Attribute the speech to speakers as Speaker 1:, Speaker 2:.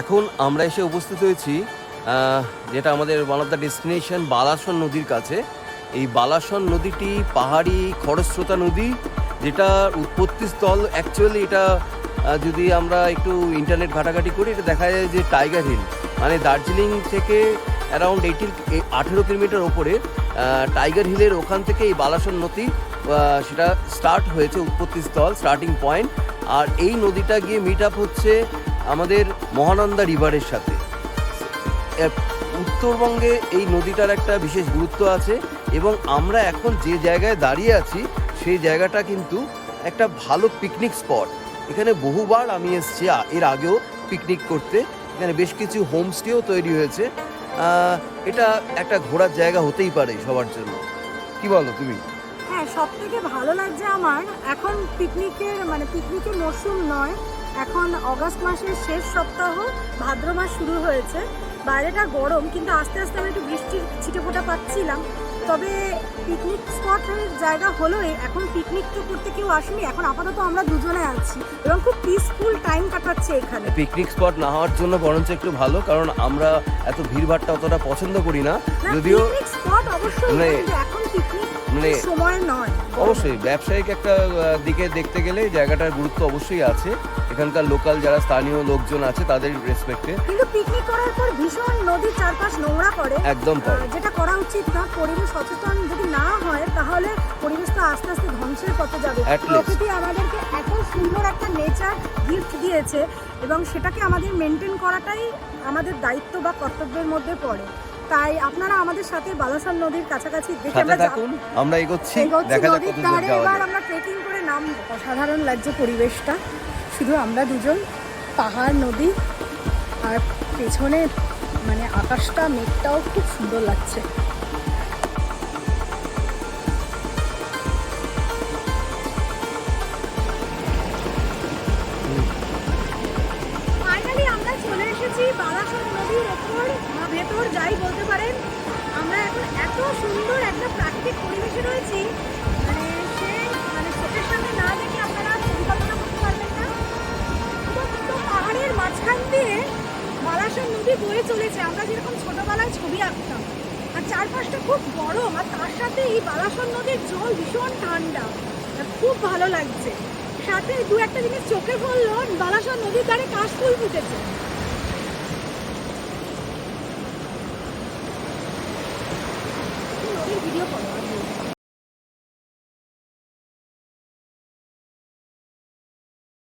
Speaker 1: এখন আমরা এসে উপস্থিত হয়েছি যেটা আমাদের one of the destination Balason নদীর কাছে। এই বালাসন নদীটি পাহাড়ি খরস্রোতা নদী যেটার উৎপত্তি স্থল। অ্যাকচুয়ালি এটা যদি আমরা একটু ইন্টারনেট ঘাটাঘাটি করি, এটা দেখা যায় যে টাইগার হিল মানে দার্জিলিং থেকে অ্যারাউন্ড এইটিন আঠেরো কিলোমিটার ওপরে টাইগার হিলের ওখান থেকে এই বালাসন নদী সেটা স্টার্ট হয়েছে উৎপত্তি স্থল স্টার্টিং পয়েন্ট আর এই নদীটা গিয়ে মিট আপ হচ্ছে আমাদের মহানন্দা রিভারের সাথে। উত্তরবঙ্গে এই নদীটার একটা বিশেষ গুরুত্ব আছে এবং আমরা এখন যে জায়গায় দাঁড়িয়ে আছি, সেই জায়গাটা কিন্তু একটা ভালো পিকনিক স্পট এখানে বহুবার আমি এসেছি এর আগেও পিকনিক করতে। এখানে বেশ কিছু হোমস্টেও তৈরি হয়েছে। এটা একটা ঘোরার জায়গা হতেই পারে সবার জন্য। কি বলো তুমি?
Speaker 2: হ্যাঁ সব থেকে ভালো লাগছে আমার, এখন পিকনিকের মানে পিকনিকের মরশুম নয় এখন অগাস্ট মাসের শেষ সপ্তাহ ভাদ্র মাস শুরু হয়েছে। বাইরেটা গরম কিন্তু আস্তে আস্তে আমি একটু বৃষ্টির ছিটেফোঁটা পাচ্ছিলাম। তবে পিকনিক স্পটের জায়গা হলোই এখন পিকনিক তো করতে কেউ আসেনি এখন আপাতত আমরা দুজনে আছি। এবং খুব পিসফুল টাইম কাটাচ্ছে এখানে।
Speaker 1: পিকনিক স্পট না হওয়ার জন্য বরঞ্চ একটু ভালো কারণ আমরা এত ভিড়ভাড়টা অতটা পছন্দ করি না। যদিও
Speaker 2: পিকনিক স্পট অবশ্যই
Speaker 1: মানে-
Speaker 2: এখন পিকনিক
Speaker 1: মানে-
Speaker 2: সময় নয়।
Speaker 1: অবশ্যই ব্যবসায়িক একটা দিকে দেখতে গেলে জায়গাটার গুরুত্ব অবশ্যই আছে। এখানকার লোকাল যারা স্থানীয় লোকজন আছে তাদের রেসপেক্টে
Speaker 2: কিন্তু পিকনিক করার পর ভীষণ নদীর চারপাশ নোংরা করে
Speaker 1: একদম
Speaker 2: যেটা করা উচিত না পরিবেশ সচেতন যদি না হয় তাহলে পরিবেশটা আস্তে আস্তে ধ্বংসের পথে যাবে। প্রকৃতি আমাদেরকে এত সুন্দর একটা নেচার গিফট দিয়েছে এবং সেটাকে আমাদের মেনটেন করাটাই আমাদের দায়িত্ব বা কর্তব্যের মধ্যে পড়ে। তাই আপনারা আমাদের সাথে বালাসন নদীর কাছাকাছি দেখে আমরা
Speaker 1: থাকুন আমরা এগোচ্ছি দেখা যাক কত দূর যাওয়া
Speaker 2: এবার
Speaker 1: যায়।
Speaker 2: আমরা ট্রেকিং করে নাম অসাধারণ লাগছে পরিবেশটা। শুধু আমরা দুজন, পাহাড়, নদী আর পেছনে মানে আকাশটা, মেঘটাও খুব সুন্দর লাগছে। ভেতর যাই বলতে পারেন। আমরা এখন এত সুন্দর একটা প্রাকৃতিক পরিবেশে রয়েছি মাঝখান দিয়ে বালাসন নদী বয়ে চলেছে। আমরা যেরকম ছোটবেলায় ছবি আঁকতাম, আর চারপাশটা খুব গরম, আর তার সাথে এই বালাসন নদীর জল ভীষণ ঠান্ডা। খুব ভালো লাগছে। সাথে দু একটা জিনিস চোখে পড়ল বালাসন নদীর ধারে কাশফুল ফুটেছে। নদীর ভিডিও করো।